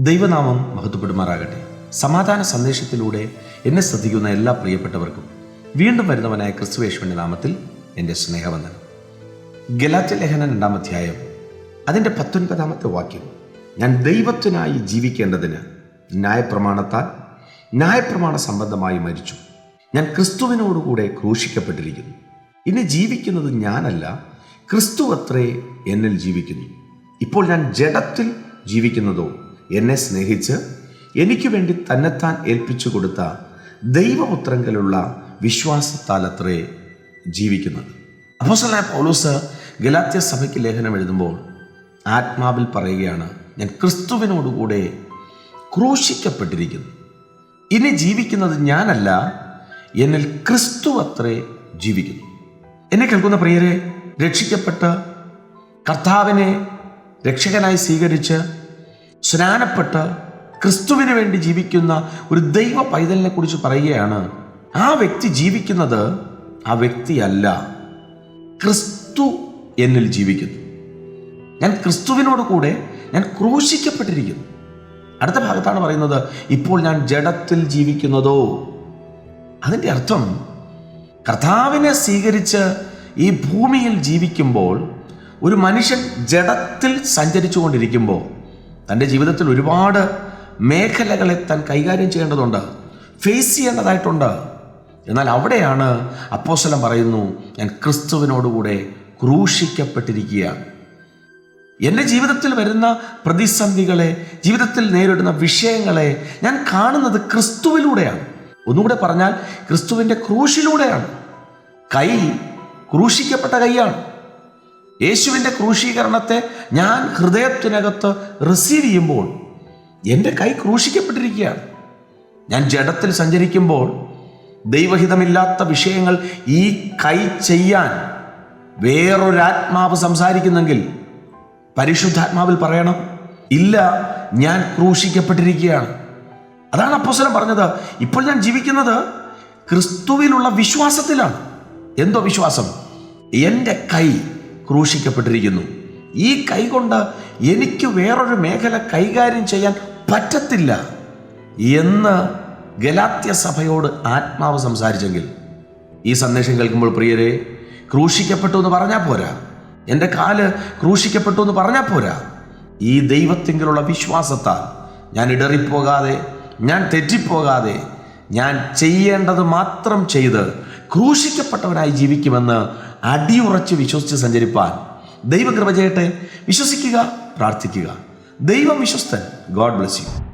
ദൈവനാമം മഹത്വപ്പെടുമാറാകട്ടെ. സമാധാന സന്ദേശത്തിലൂടെ എന്നെ ശ്രദ്ധിക്കുന്ന എല്ലാ പ്രിയപ്പെട്ടവർക്കും വീണ്ടും വരുന്നവനായ ക്രിസ്തുവേശ്വന്റെ നാമത്തിൽ എന്റെ സ്നേഹവന്ദനം. ഗലാറ്റ ലേഖന രണ്ടാം അധ്യായം അതിന്റെ പത്തൊൻപതാമത്തെ വാക്യം ഞാൻ ദൈവത്തിനായി ജീവിക്കേണ്ടതിന് ന്യായപ്രമാണത്താൽ ന്യായപ്രമാണ സംബന്ധമായി മരിച്ചു. ഞാൻ ക്രിസ്തുവിനോടുകൂടെ ക്രൂശിക്കപ്പെട്ടിരിക്കുന്നു. ഇനി ജീവിക്കുന്നത് ഞാനല്ല ക്രിസ്തു അത്രേ എന്നിൽ ജീവിക്കുന്നു. ഇപ്പോൾ ഞാൻ ജഡത്തിൽ ജീവിക്കുന്നതോ എന്നെ സ്നേഹിച്ച് എനിക്ക് വേണ്ടി തന്നെത്താൻ ഏൽപ്പിച്ചു കൊടുത്ത ദൈവപുത്രങ്കലുള്ള വിശ്വാസത്താലത്രേ ജീവിക്കുന്നത്. അപ്പോസലായ പൗലൂസ് ഗലാത്യ സഭയ്ക്ക് ലേഖനം എഴുതുമ്പോൾ ആത്മാവിൽ പറയുകയാണ് ഞാൻ ക്രിസ്തുവിനോടുകൂടെ ക്രൂശിക്കപ്പെട്ടിരിക്കുന്നു. ഇനി ജീവിക്കുന്നത് ഞാനല്ല എന്നിൽ ക്രിസ്തു അത്രേ ജീവിക്കുന്നു. എന്നെ കേൾക്കുന്ന പ്രിയരെ രക്ഷിക്കപ്പെട്ട കർത്താവിനെ രക്ഷകനായി സ്വീകരിച്ച് സ്നാനപ്പെട്ട് ക്രിസ്തുവിന് വേണ്ടി ജീവിക്കുന്ന ഒരു ദൈവ പൈതലിനെ കുറിച്ച് പറയുകയാണ്. ആ വ്യക്തി ജീവിക്കുന്നത് ആ വ്യക്തിയല്ല. ക്രിസ്തു എന്നിൽ ജീവിക്കുന്നു. ഞാൻ ക്രിസ്തുവിനോട് കൂടെ ഞാൻ ക്രൂശിക്കപ്പെട്ടിരിക്കുന്നു. അടുത്ത ഭാഗത്താണ് പറയുന്നത് ഇപ്പോൾ ഞാൻ ജഡത്തിൽ ജീവിക്കുന്നതോ? അതിന്റെ അർത്ഥം കർത്താവിനെ സ്വീകരിച്ച് ഈ ഭൂമിയിൽ ജീവിക്കുമ്പോൾ ഒരു മനുഷ്യൻ ജഡത്തിൽ സഞ്ചരിച്ചു കൊണ്ടിരിക്കുമ്പോൾ തന്റെ ജീവിതത്തിൽ ഒരുപാട് മേഖലകളെ താൻ കൈകാര്യം ചെയ്യേണ്ടതുണ്ട് ഫേസ് ചെയ്യേണ്ടതായിട്ടുണ്ട്. എന്നാൽ അവിടെയാണ് അപ്പോസ്തലൻ പറയുന്നു ഞാൻ ക്രിസ്തുവിനോടുകൂടെ ക്രൂശിക്കപ്പെട്ടിരിക്കുകയാണ്. എന്റെ ജീവിതത്തിൽ വരുന്ന പ്രതിസന്ധികളെ ജീവിതത്തിൽ നേരിടുന്ന വിഷയങ്ങളെ ഞാൻ കാണുന്നത് ക്രിസ്തുവിലൂടെയാണ്. ഒന്നുകൂടെ പറഞ്ഞാൽ ക്രിസ്തുവിന്റെ ക്രൂശിലൂടെയാണ്. കൈ ക്രൂശിക്കപ്പെട്ട കൈയാണ്. യേശുവിന്റെ ക്രൂശീകരണത്തെ ഞാൻ ഹൃദയത്തിനകത്ത് റിസീവ് ചെയ്യുമ്പോൾ എന്റെ കൈ ക്രൂശിക്കപ്പെട്ടിരിക്കുകയാണ്. ഞാൻ ജഡത്തിൽ സഞ്ചരിക്കുമ്പോൾ ദൈവഹിതമില്ലാത്ത വിഷയങ്ങൾ ഈ കൈ ചെയ്യാൻ വേറൊരാത്മാവ് സംസാരിക്കുന്നെങ്കിൽ പരിശുദ്ധാത്മാവിൽ പറയണം ഇല്ല ഞാൻ ക്രൂശിക്കപ്പെട്ടിരിക്കുകയാണ്. അതാണ് അപ്പോസ്തലൻ പറഞ്ഞത്. ഇപ്പോൾ ഞാൻ ജീവിക്കുന്നത് ക്രിസ്തുവിലുള്ള വിശ്വാസത്തിലാണ്. എന്തോ വിശ്വാസം? എന്റെ കൈ ക്രൂശിക്കപ്പെട്ടിരിക്കുന്നു. ഈ കൈകൊണ്ട് എനിക്ക് വേറൊരു മേഖല കൈകാര്യം ചെയ്യാൻ പറ്റത്തില്ല എന്ന് ഗലാത്യ സഭയോട് ആത്മാവ് സംസാരിച്ചെങ്കിൽ ഈ സന്ദേശം കേൾക്കുമ്പോൾ പ്രിയരെ ക്രൂശിക്കപ്പെട്ടു എന്ന് പറഞ്ഞാൽ പോരാ. എന്റെ കാൽ ക്രൂശിക്കപ്പെട്ടു എന്ന് പറഞ്ഞാൽ പോരാ. ഈ ദൈവത്തിങ്കിലുള്ള വിശ്വാസത്താൽ ഞാൻ ഇടറിപ്പോകാതെ ഞാൻ തെറ്റിപ്പോകാതെ ഞാൻ ചെയ്യേണ്ടത് മാത്രം ചെയ്ത് ക്രൂശിക്കപ്പെട്ടവനായി ജീവിക്കുമെന്ന് അടിയുറച്ച് വിശ്വസിച്ച് സഞ്ചരിപ്പാൻ. ദൈവകൃപ ചെയ്യട്ടെ വിശ്വസിക്കുക പ്രാർത്ഥിക്കുക. ദൈവം വിശ്വസ്തൻ. God bless you.